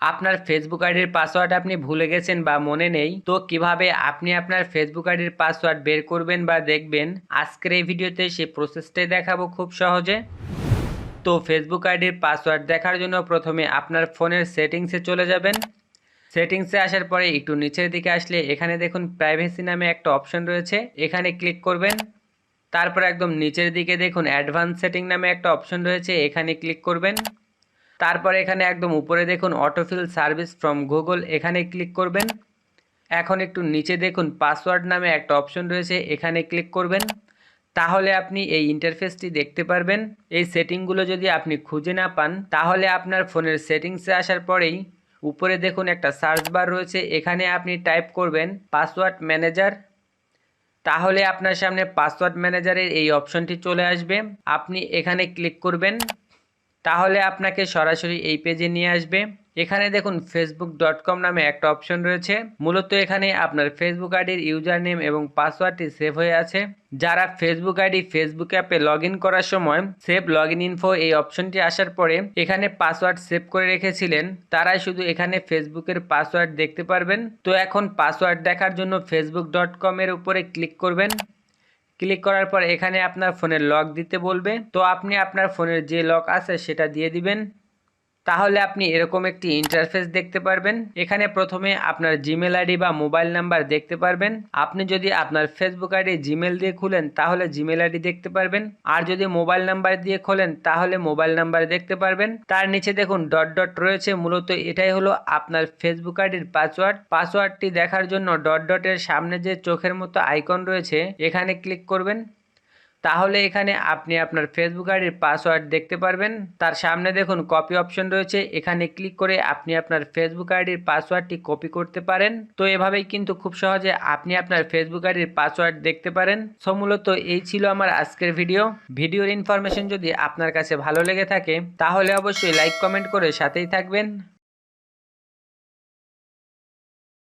আপনার ফেসবুক আইডির পাসওয়ার্ড আপনি ভুলে গেছেন বা মনে নেই, তো কীভাবে আপনি আপনার ফেসবুক আইডির পাসওয়ার্ড বের করবেন বা দেখবেন, আজকের এই ভিডিওতে সেই প্রসেসটাই দেখাবো খুব সহজে। তো ফেসবুক আইডির পাসওয়ার্ড দেখার জন্য প্রথমে আপনার ফোনের সেটিংসে চলে যাবেন। সেটিংসে আসার পরে একটু নিচের দিকে আসলে এখানে দেখুন প্রাইভেসি নামে একটা অপশন রয়েছে, এখানে ক্লিক করবেন। তারপর একদম নিচের দিকে দেখুন অ্যাডভান্স সেটিং নামে একটা অপশন রয়েছে, এখানে ক্লিক করবেন। তারপর এখানে একদম উপরে দেখুন অটোফিল সার্ভিস ফ্রম গুগল এখানে ক্লিক করবেন। এখন একটু নিচে দেখুন পাসওয়ার্ড নামে একটা অপশন রয়েছে, এখানে ক্লিক করবেন। তাহলে আপনি এই ইন্টারফেসটি দেখতে পারবেন। এই সেটিংগুলো যদি আপনি খুঁজে না পান, তাহলে আপনার ফোনের সেটিংসে আসার পরেই উপরে দেখুন একটা সার্চ বার রয়েছে, এখানে আপনি টাইপ করবেন পাসওয়ার্ড ম্যানেজার তাহলে আপনার সামনে পাসওয়ার্ড ম্যানেজারের এই অপশনটি চলে আসবে। আপনি এখানে ক্লিক করবেন। তাহলে আপনাকে সরাসরি এই পেজে নিয়ে আসবে। এখানে দেখুন ফেসবুক ডট কম নামে একটা অপশন রয়েছে। মূলত এখানে আপনার ফেসবুক আইডির ইউজার নেম এবং পাসওয়ার্ডটি সেভ হয়ে আছে। যারা ফেসবুক আইডি ফেসবুক অ্যাপে লগ করার সময় সেভ লগ ইন ইনফো এই অপশনটি আসার পরে এখানে পাসওয়ার্ড সেভ করে রেখেছিলেন, তারাই শুধু এখানে ফেসবুকের পাসওয়ার্ড দেখতে পারবেন। তো এখন পাসওয়ার্ড দেখার জন্য ফেসবুক ডট কমের উপরে ক্লিক করবেন। ক্লিক করার পর এখানে আপনার ফোনের লক দিতে বলবে। তো আপনি আপনার ফোনের যে লক আছে সেটা দিয়ে দিবেন। তাহলে আপনি এরকম একটি ইন্টারফেস দেখতে পারবেন। এখানে প্রথমে আপনার জিমেল আইডি বা মোবাইল নাম্বার দেখতে পারবেন। আপনি যদি আপনার ফেসবুক আইডি জিমেল দিয়ে খুলেন, তাহলে জিমেল আইডি দেখতে পারবেন। আর যদি মোবাইল নাম্বার দিয়ে খোলেন, তাহলে মোবাইল নাম্বার দেখতে পারবেন। তার নিচে দেখুন ডট ডট রয়েছে। মূলত এটাই হলো আপনার ফেসবুক আইডির পাসওয়ার্ড পাসওয়ার্ডটি দেখার জন্য ডট ডটের সামনে যে চোখের মতো আইকন রয়েছে, এখানে ক্লিক করবেন। তাহলে এখানে আপনি আপনার ফেসবুক আইডির পাসওয়ার্ড দেখতে পারবেন। তার সামনে দেখুন কপি অপশন রয়েছে। এখানে ক্লিক করে আপনি আপনার ফেসবুক আইডির পাসওয়ার্ডটি কপি করতে পারেন। তো এভাবেই কিন্তু খুব সহজে আপনি আপনার ফেসবুক আইডির পাসওয়ার্ড দেখতে পারেন। সো মূলত এই ছিল আমার আজকের ভিডিও ভিডিওর ইনফরমেশন যদি আপনার কাছে ভালো লেগে থাকে, তাহলে অবশ্যই লাইক কমেন্ট করে সাথেই থাকবেন।